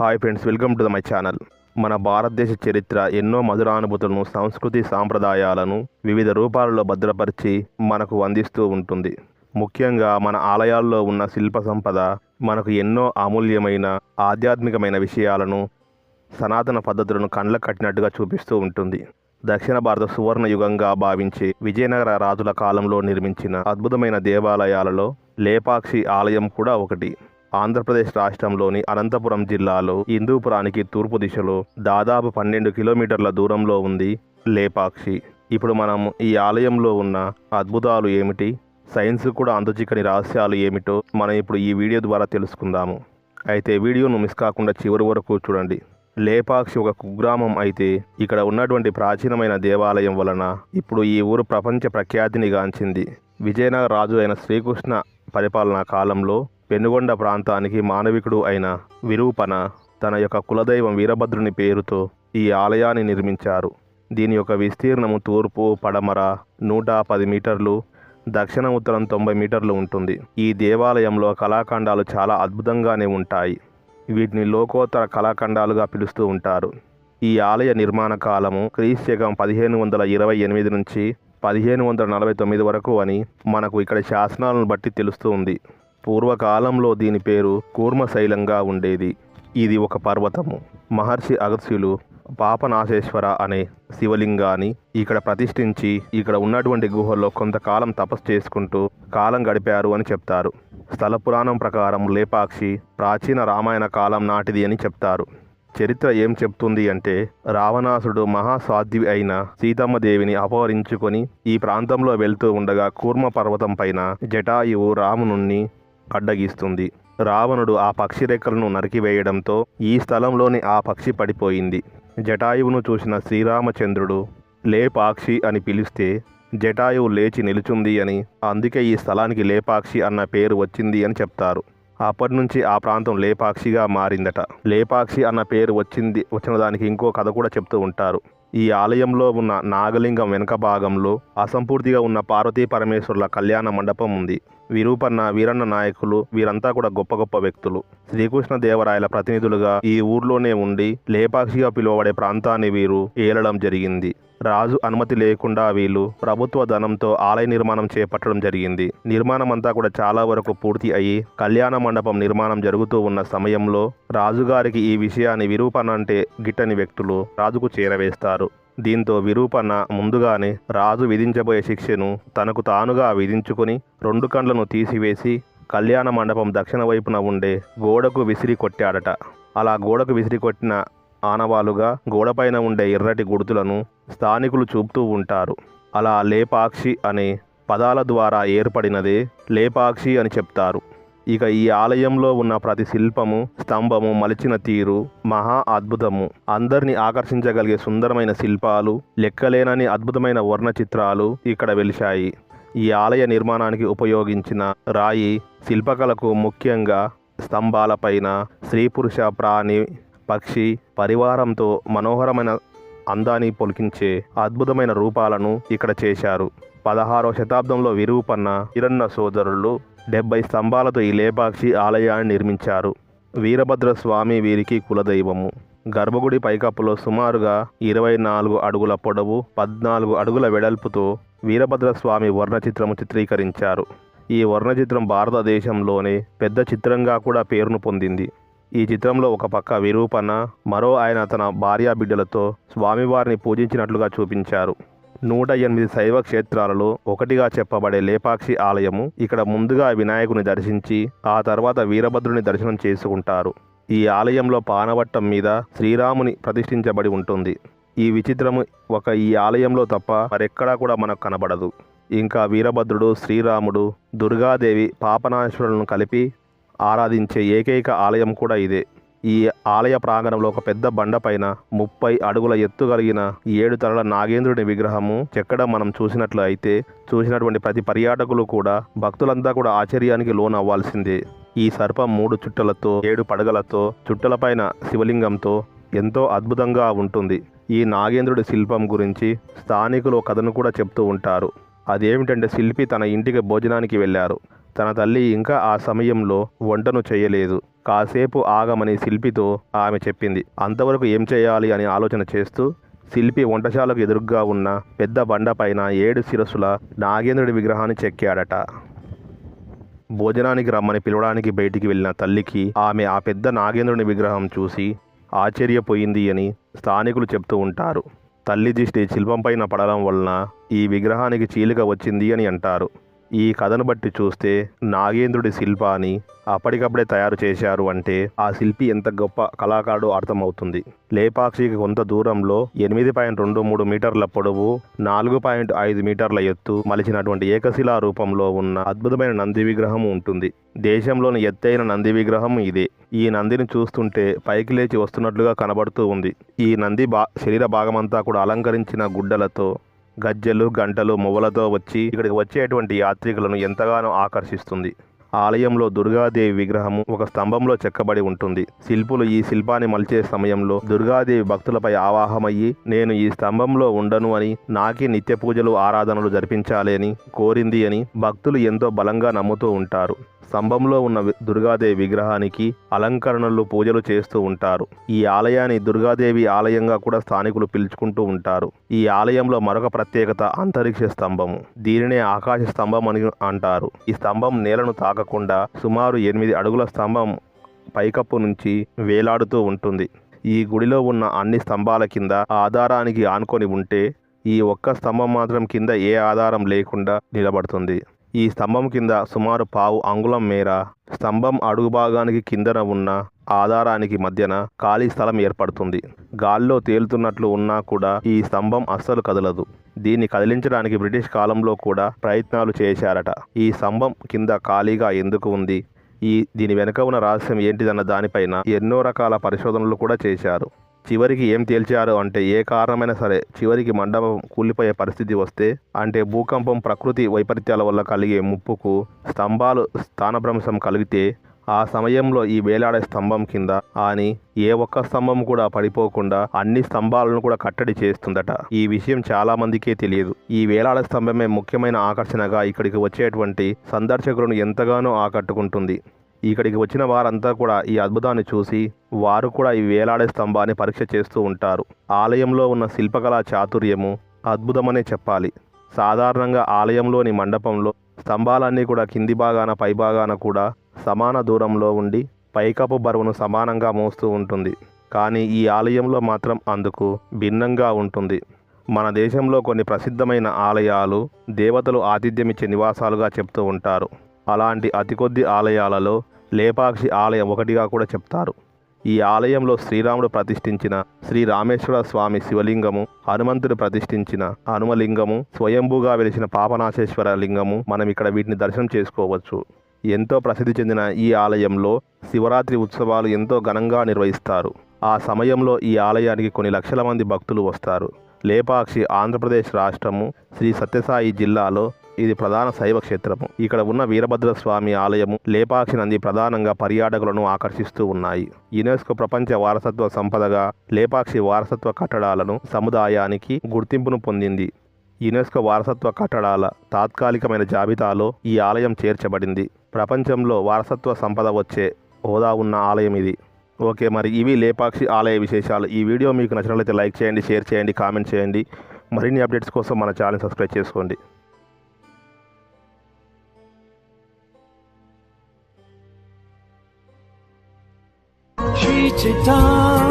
Hi friends welcome to the my channel మన భారతదేశ చరిత్ర ఎన్నో మధురానుభూతులను సంస్కృతి సాంప్రదాయాలను వివిధ రూపాలలో భద్రపరిచి మనకు అందిస్తూ ఉంటుంది. ముఖ్యంగా మన ఆలయాల్లో ఉన్న శిల్ప సంపద మనకు ఎన్నో అమూల్యమైన ఆధ్యాత్మికమైన విషయాలను సనాతన పద్ధతులను కండ్లకు కట్టినట్టుగా చూపిస్తూ ఉంటుంది. దక్షిణ భారత సువర్ణ యుగంగా భావించి విజయనగర రాజుల కాలంలో నిర్మించిన అద్భుతమైన దేవాలయాలలో లేపాక్షి ఆలయం కూడా ఒకటి. ఆంధ్రప్రదేశ్ రాష్ట్రంలోని అనంతపురం జిల్లాలో హిందూపురానికి తూర్పు దిశలో దాదాపు పన్నెండు కిలోమీటర్ల దూరంలో ఉంది లేపాక్షి. ఇప్పుడు మనం ఈ ఆలయంలో ఉన్న అద్భుతాలు ఏమిటి? సైన్స్ కూడా అంతుచిక్కని రహస్యాలు ఏమిటో మనం ఇప్పుడు ఈ వీడియో ద్వారా తెలుసుకుందాము. అయితే వీడియోను మిస్ కాకుండా చివరి వరకు చూడండి. లేపాక్షి ఒక కుగ్రామం అయితే ఇక్కడ ఉన్నటువంటి ప్రాచీనమైన దేవాలయం వలన ఇప్పుడు ఈ ఊరు ప్రపంచ ప్రఖ్యాతిని గాంచింది. విజయనగర రాజు అయిన శ్రీకృష్ణ పరిపాలనా కాలంలో పెనుగొండ ప్రాంతానికి మానవికుడు అయిన విరూపన తన యొక్క కులదైవం వీరభద్రుని పేరుతో ఈ ఆలయాన్ని నిర్మించారు. దీని యొక్క విస్తీర్ణము తూర్పు పడమర నూట పది మీటర్లు దక్షిణ ఉత్తరం తొంభై మీటర్లు ఉంటుంది. ఈ దేవాలయంలో కళాఖండాలు చాలా అద్భుతంగానే ఉంటాయి. వీటిని లోకోత్తర కళాఖండాలుగా పిలుస్తూ ఉంటారు. ఈ ఆలయ నిర్మాణ కాలము క్రీశకం పదిహేను వందల ఇరవై ఎనిమిది నుంచి పదిహేను వందల నలభై తొమ్మిది వరకు అని మనకు ఇక్కడ శాసనాలను బట్టి తెలుస్తూ ఉంది. పూర్వకాలంలో దీని పేరు కూర్మశైలంగా ఉండేది. ఇది ఒక పర్వతము. మహర్షి అగస్యులు పాపనాశేశ్వర అనే శివలింగాన్ని ఇక్కడ ప్రతిష్ఠించి ఇక్కడ ఉన్నటువంటి గుహల్లో కొంతకాలం తపస్సు చేసుకుంటూ కాలం గడిపారు అని చెప్తారు. స్థల పురాణం ప్రకారం లేపాక్షి ప్రాచీన రామాయణ కాలం నాటిది అని చెప్తారు. చరిత్ర ఏం చెప్తుంది అంటే రావణాసుడు మహాసాధ్వి అయిన సీతమ్మ దేవిని అపహరించుకొని ఈ ప్రాంతంలో వెళ్తూ ఉండగా కూర్మ పర్వతం పైన జటాయువు రామునుణ్ణి అడ్డగిస్తుంది. రావణుడు ఆ పక్షి రెక్కలను నరికివేయడంతో ఈ స్థలంలోని ఆ పక్షి పడిపోయింది. జటాయువును చూసిన శ్రీరామచంద్రుడు లేపాక్షి అని పిలిస్తే జటాయువు లేచి నిలుచుంది అని అందుకే ఈ స్థలానికి లేపాక్షి అన్న పేరు వచ్చింది అని చెప్తారు. అప్పటి నుంచి ఆ ప్రాంతం లేపాక్షిగా మారిందట. లేపాక్షి అన్న పేరు వచ్చింది వచ్చిన దానికి ఇంకో కథ కూడా చెప్తూ ఉంటారు. ఈ ఆలయంలో ఉన్న నాగలింగం వెనుక భాగంలో అసంపూర్తిగా ఉన్న పార్వతీ పరమేశ్వరుల కళ్యాణ మండపం ఉంది. విరూపన్న వీరన్న నాయకులు వీరంతా కూడా గొప్ప గొప్ప వ్యక్తులు. శ్రీకృష్ణ దేవరాయల ప్రతినిధులుగా ఈ ఊర్లోనే ఉండి లేపాక్షిగా పిలువబడే ప్రాంతాన్ని వీరు ఏలడం జరిగింది. రాజు అనుమతి లేకుండా వీళ్ళు ప్రభుత్వ ధనంతో ఆలయ నిర్మాణం చేపట్టడం జరిగింది. నిర్మాణం అంతా కూడా చాలా వరకు పూర్తి అయ్యి కళ్యాణ మండపం నిర్మాణం జరుగుతూ ఉన్న సమయంలో రాజుగారికి ఈ విషయాన్ని విరూపణ అంటే గిట్టని వ్యక్తులు రాజుకు చేరవేస్తారు. దీంతో విరూపణ ముందుగానే రాజు విధించబోయే శిక్షను తనకు తానుగా విధించుకుని రెండు కండ్లను తీసివేసి కళ్యాణ మండపం దక్షిణ వైపున ఉండే గోడకు విసిరి కొట్టాడట. అలా గోడకు విసిరి కొట్టిన ఆనవాలుగా గోడపైన ఉండే ఎర్రటి గుర్తులను స్థానికులు చూపుతూ ఉంటారు. అలా లేపాక్షి అనే పదాల ద్వారా ఏర్పడినదే లేపాక్షి అని చెప్తారు. ఇక ఈ ఆలయంలో ఉన్న ప్రతి శిల్పము స్తంభము మలిచిన తీరు మహా అద్భుతము. అందరిని ఆకర్షించగలిగే సుందరమైన శిల్పాలు లెక్కలేనని అద్భుతమైన వర్ణ చిత్రాలు ఇక్కడ వెలిశాయి. ఈ ఆలయ నిర్మాణానికి ఉపయోగించిన రాయి శిల్పకళకు ముఖ్యంగా స్తంభాలపైన స్త్రీ పురుష ప్రాణి పక్షి పరివారంతో మనోహరమైన అందాన్ని పొలికించే అద్భుతమైన రూపాలను ఇక్కడ చేశారు. పదహారవ శతాబ్దంలో విరూపన్న హిరన్న సోదరులు డెబ్బై స్తంభాలతో ఈ లేపాక్షి ఆలయాన్ని నిర్మించారు. వీరభద్ర స్వామి వీరికి కులదైవము. గర్భగుడి పైకప్పులో సుమారుగా ఇరవై నాలుగు అడుగుల పొడవు పద్నాలుగు అడుగుల వెడల్పుతో వీరభద్రస్వామి వర్ణచిత్రము చిత్రీకరించారు. ఈ వర్ణచిత్రం భారతదేశంలోనే పెద్ద చిత్రంగా కూడా పేరును పొందింది. ఈ చిత్రంలో ఒక పక్క విరూపణ మరో ఆయన తన భార్యా బిడ్డలతో స్వామివారిని పూజించినట్లుగా చూపించారు. నూట ఎనిమిది శైవ క్షేత్రాలలో ఒకటిగా చెప్పబడే లేపాక్షి ఆలయము ఇక్కడ ముందుగా వినాయకుని దర్శించి ఆ తర్వాత వీరభద్రుని దర్శనం చేసుకుంటారు. ఈ ఆలయంలో పానవట్టం మీద శ్రీరాముని ప్రతిష్ఠించబడి ఉంటుంది. ఈ విచిత్రము ఒక ఈ ఆలయంలో తప్ప మరెక్కడా కూడా మనకు కనబడదు. ఇంకా వీరభద్రుడు శ్రీరాముడు దుర్గాదేవి పాపనాశ్వరులను కలిపి ఆరాధించే ఏకైక ఆలయం కూడా ఇదే. ఈ ఆలయ ప్రాంగణంలో ఒక పెద్ద బండపైన ముప్పై అడుగుల ఎత్తు కలిగిన ఏడు తలల నాగేంద్రుడి విగ్రహము చెక్కడం మనం చూసినట్లు అయితే చూసినటువంటి ప్రతి పర్యాటకులు కూడా భక్తులంతా కూడా ఆశ్చర్యానికి లోనవ్వాల్సిందే. ఈ సర్పం మూడు చుట్టలతో ఏడు పడగలతో చుట్టలపైన శివలింగంతో ఎంతో అద్భుతంగా ఉంటుంది. ఈ నాగేంద్రుడి శిల్పం గురించి స్థానికులు కథను కూడా చెప్తూ ఉంటారు. అదేమిటంటే శిల్పి తన ఇంటికి భోజనానికి వెళ్ళారు. తన తల్లి ఇంకా ఆ సమయంలో వంటను చేయలేదు. కాసేపు ఆగమని శిల్పితో ఆమె చెప్పింది. అంతవరకు ఏం చేయాలి అని ఆలోచన చేస్తూ శిల్పి వంటశాలకు ఎదురుగ్గా ఉన్న పెద్ద బండపైన ఏడు శిరస్సుల నాగేంద్రుడి విగ్రహాన్ని చెక్కాడట. భోజనానికి రమ్మని పిలవడానికి బయటికి వెళ్ళిన తల్లికి ఆమె ఆ పెద్ద నాగేంద్రుని విగ్రహం చూసి ఆశ్చర్యపోయింది అని స్థానికులు చెప్తూ ఉంటారు. తల్లి దిష్టి శిల్పంపైన పడడం వలన ఈ విగ్రహానికి చీలిక వచ్చింది అని అంటారు. ఈ కథను బట్టి చూస్తే నాగేంద్రుడి శిల్పాన్ని అప్పటికప్పుడే తయారు చేశారు అంటే ఆ శిల్పి ఎంత గొప్ప కళాకారుడు అర్థమవుతుంది. లేపాక్షికి కొంత దూరంలో ఎనిమిది పాయింట్ రెండు మూడు మీటర్ల పొడవు నాలుగు పాయింట్ ఐదు మీటర్ల ఎత్తు మలిచినటువంటి ఏకశిలా రూపంలో ఉన్న అద్భుతమైన నంది విగ్రహం ఉంటుంది. దేశంలోని ఎత్తైన నంది విగ్రహం ఇదే. ఈ నందిని చూస్తుంటే పైకి లేచి వస్తున్నట్లుగా కనబడుతూ ఉంది. ఈ నంది బా శరీర భాగమంతా కూడా అలంకరించిన గుడ్డలతో గజ్జెలు గంటలు మువ్వలతో వచ్చి ఇక్కడికి వచ్చేటువంటి యాత్రికులను ఎంతగానో ఆకర్షిస్తుంది. ఆలయంలో దుర్గాదేవి విగ్రహము ఒక స్తంభంలో చెక్కబడి ఉంటుంది. శిల్పులు ఈ శిల్పాన్ని మలిచే సమయంలో దుర్గాదేవి భక్తులపై ఆవాహమయ్యి నేను ఈ స్తంభంలో ఉండను అని నాకే నిత్య పూజలు ఆరాధనలు జరిపించాలి అని కోరింది అని భక్తులు ఎంతో బలంగా నమ్ముతూ ఉంటారు. స్తంభంలో ఉన్న దుర్గాదేవి విగ్రహానికి అలంకరణలు పూజలు చేస్తూ ఉంటారు. ఈ ఆలయాన్ని దుర్గాదేవి ఆలయంగా కూడా స్థానికులు పిలుచుకుంటూ ఉంటారు. ఈ ఆలయంలో మరొక ప్రత్యేకత అంతరిక్ష స్తంభము. దీనినే ఆకాశ స్తంభం అని అంటారు. ఈ స్తంభం నేలను తాకకుండా సుమారు ఎనిమిది అడుగుల స్తంభం పైకప్పు నుంచి వేలాడుతూ ఉంటుంది. ఈ గుడిలో ఉన్న అన్ని స్తంభాల కింద ఆధారానికి ఆనుకొని ఉంటే ఈ ఒక్క స్తంభం మాత్రం కింద ఏ ఆధారం లేకుండా నిలబడుతుంది. ఈ స్తంభం కింద సుమారు పావు అంగుళం మేర స్తంభం అడుగు భాగానికి కిందన ఉన్న ఆధారానికి మధ్యన ఖాళీ స్థలం ఏర్పడుతుంది. గాల్లో తేలుతున్నట్లు ఉన్నా కూడా ఈ స్తంభం అస్సలు కదలదు. దీన్ని కదిలించడానికి బ్రిటిష్ కాలంలో కూడా ప్రయత్నాలు చేశారట. ఈ స్తంభం కింద ఖాళీగా ఎందుకు ఉంది? ఈ దీని వెనుక ఉన్న రహస్యం ఏంటిదన్న దానిపైన ఎన్నో రకాల పరిశోధనలు కూడా చేశారు. చివరికి ఏం తేల్చారు అంటే ఏ కారణమైనా సరే చివరికి మండపం కూలిపోయే పరిస్థితి వస్తే అంటే భూకంపం ప్రకృతి వైపరీత్యాల వల్ల కలిగే ముప్పుకు స్తంభాలు స్థానభ్రంశం కలిగితే ఆ సమయంలో ఈ వేలాడే స్తంభం కింద అని ఏ ఒక్క స్తంభం కూడా పడిపోకుండా అన్ని స్తంభాలను కూడా కట్టడి చేస్తుందట. ఈ విషయం చాలా మందికే తెలియదు. ఈ వేలాడ స్తంభమే ముఖ్యమైన ఆకర్షణగా ఇక్కడికి వచ్చేటువంటి సందర్శకులను ఎంతగానో ఆకట్టుకుంటుంది. ఇక్కడికి వచ్చిన వారంతా కూడా ఈ అద్భుతాన్ని చూసి వారు కూడా ఈ వేలాడే స్తంభాన్ని పరీక్ష చేస్తూ ఉంటారు. ఆలయంలో ఉన్న శిల్పకళా చాతుర్యము అద్భుతమనే చెప్పాలి. సాధారణంగా ఆలయంలోని మండపంలో స్తంభాలన్నీ కూడా కింది భాగాన పై భాగాన కూడా సమాన దూరంలో ఉండి పైకప్పు బరువును సమానంగా మోస్తూ ఉంటుంది. కానీ ఈ ఆలయంలో మాత్రం అందుకు భిన్నంగా ఉంటుంది. మన దేశంలో కొన్ని ప్రసిద్ధమైన ఆలయాలు దేవతలు ఆతిథ్యమిచ్చే నివాసాలుగా చెప్తూ ఉంటారు. అలాంటి అతి కొద్ది ఆలయాలలో లేపాక్షి ఆలయం ఒకటిగా కూడా చెప్తారు. ఈ ఆలయంలో శ్రీరాముడు ప్రతిష్ఠించిన శ్రీ రామేశ్వర స్వామి శివలింగము హనుమంతుడు ప్రతిష్ఠించిన హనుమలింగము స్వయంభూగా వెలిసిన పాపనాశేశ్వర లింగము మనం ఇక్కడ వీటిని దర్శనం చేసుకోవచ్చు. ఎంతో ప్రసిద్ధి చెందిన ఈ ఆలయంలో శివరాత్రి ఉత్సవాలు ఎంతో ఘనంగా నిర్వహిస్తారు. ఆ సమయంలో ఈ ఆలయానికి కొన్ని లక్షల మంది భక్తులు వస్తారు. లేపాక్షి ఆంధ్రప్రదేశ్ రాష్ట్రము శ్రీ సత్యసాయి జిల్లాలో ఇది ప్రధాన శైవ క్షేత్రము. ఇక్కడ ఉన్న వీరభద్ర స్వామి ఆలయము లేపాక్షి నంది ప్రధానంగా పర్యాటకులను ఆకర్షిస్తూ ఉన్నాయి. యునెస్కో ప్రపంచ వారసత్వ సంపదగా లేపాక్షి వారసత్వ కట్టడాలను సముదాయానికి గుర్తింపును పొందింది. యునెస్కో వారసత్వ కట్టడాల తాత్కాలికమైన జాబితాలో ఈ ఆలయం చేర్చబడింది. ప్రపంచంలో వారసత్వ సంపద వచ్చే హోదా ఉన్న ఆలయం ఇది. ఓకే మరి ఇవి లేపాక్షి ఆలయ విశేషాలు. ఈ వీడియో మీకు నచ్చినట్లయితే లైక్ చేయండి షేర్ చేయండి కామెంట్ చేయండి. మరిన్ని అప్డేట్స్ కోసం మన ఛానల్ సబ్స్క్రైబ్ చేసుకోండి. 你知道。